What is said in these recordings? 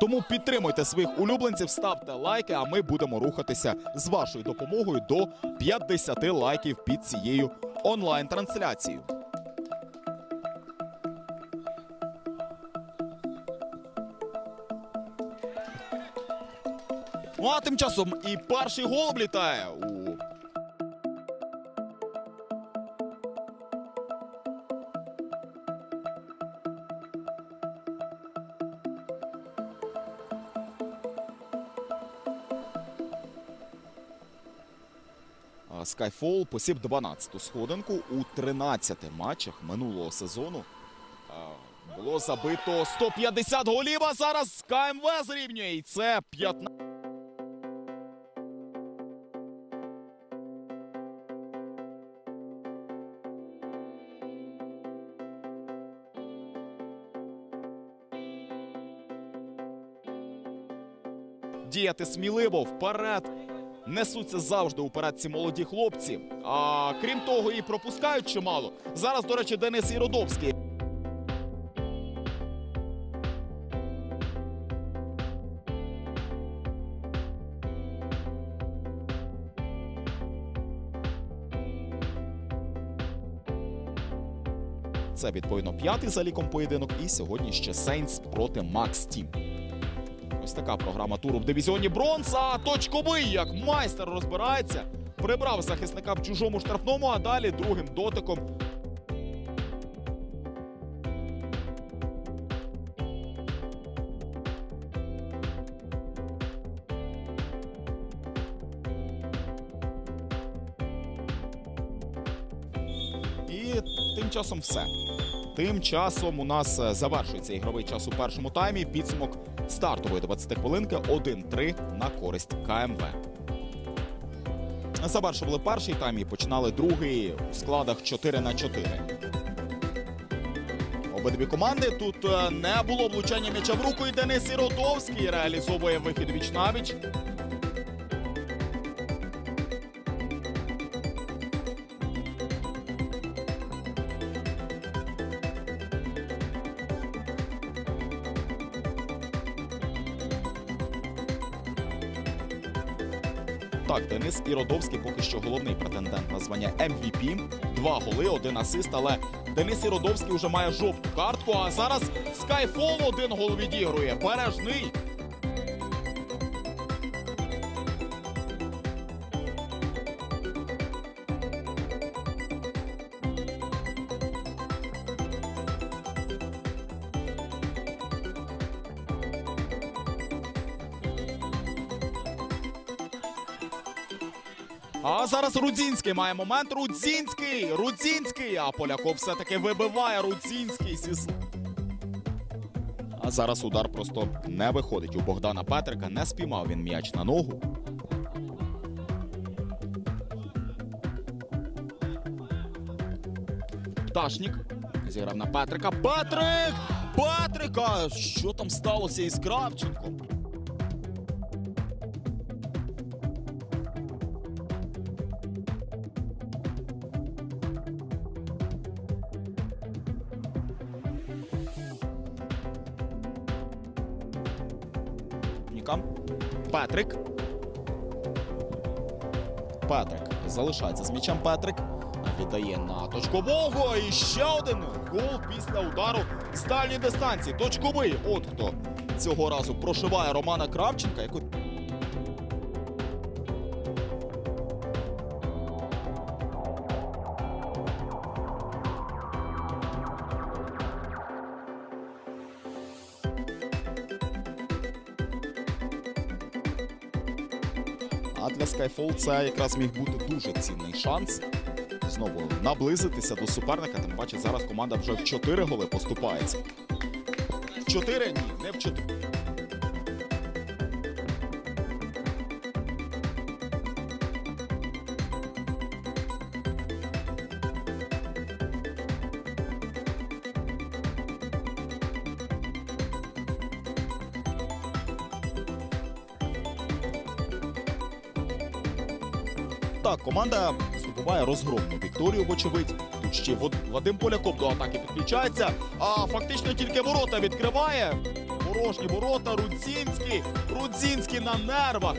Тому підтримуйте своїх улюбленців, ставте лайки, а ми будемо рухатися з вашою допомогою до 50 лайків під цією онлайн-трансляцією. Ну а тим часом і перший гол влітає Skyfall посів 12-ту сходинку у 13 матчах минулого сезону. Було забито 150 голів, а зараз КМВ зрівнює. І це 15. Діяти сміливо вперед. Несуться завжди уперед ці молоді хлопці. А крім того, і пропускають чимало. Зараз, до речі, Денис Іродовський. Це відповідно п'ятий за ліком поєдинок. І сьогодні ще Сейнс проти Макс Тім. Ось така програма туру в дивізіоні бронз. А точковий, як майстер розбирається. Прибрав захисника в чужому штрафному, а далі другим дотиком. І тим часом все. Тим часом у нас е, завершується ігровий час у першому таймі. Підсумок стартової 20 хвилинки 1-3 на користь КМВ. Завершували перший тайм починали другий у складах 4 на 4. Обидві команди тут е, не було влучання м'яча в руку. І Денис Іродовський реалізовує вихід віч навіч. Так, Денис Іродовський поки що головний претендент на звання MVP. Два голи, один асист, але Денис Іродовський вже має жовту картку. А зараз Skyfall один гол відігрує. Бережний. А зараз Рудзінський має момент. Рудзінський! Рудзінський! А Поляков все-таки вибиває Рудзінський. зі- А зараз удар просто не виходить у Богдана Петрика. Не спіймав він м'яч на ногу. Пташнік зіграв на Петрика. Петрик! Петрика! Що там сталося із Кравченком? Ніка. Петрик. Петрик залишається з м'ячем Петрик. Віддає на точкового. І ще один гол після удару з дальньої дистанції. Точковий. От хто цього разу прошиває Романа Кравченка. Яку... А для Skyfall це якраз міг бути дуже цінний шанс. Знову наблизитися до суперника. Тим паче зараз команда вже в 4 голи поступається. В 4? Ні, не в 4. Так, команда здобуває розгромну вікторію, вочевидь. Тут ще Вадим Поляков до атаки підключається. А фактично тільки ворота відкриває. порожні ворота. Рудзінський. Рудзінський на нервах.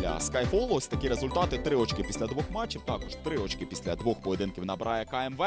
Для Skyfall ось такі результати. Три очки після двох матчів. Також три очки після двох поєдинків набирає КМВ.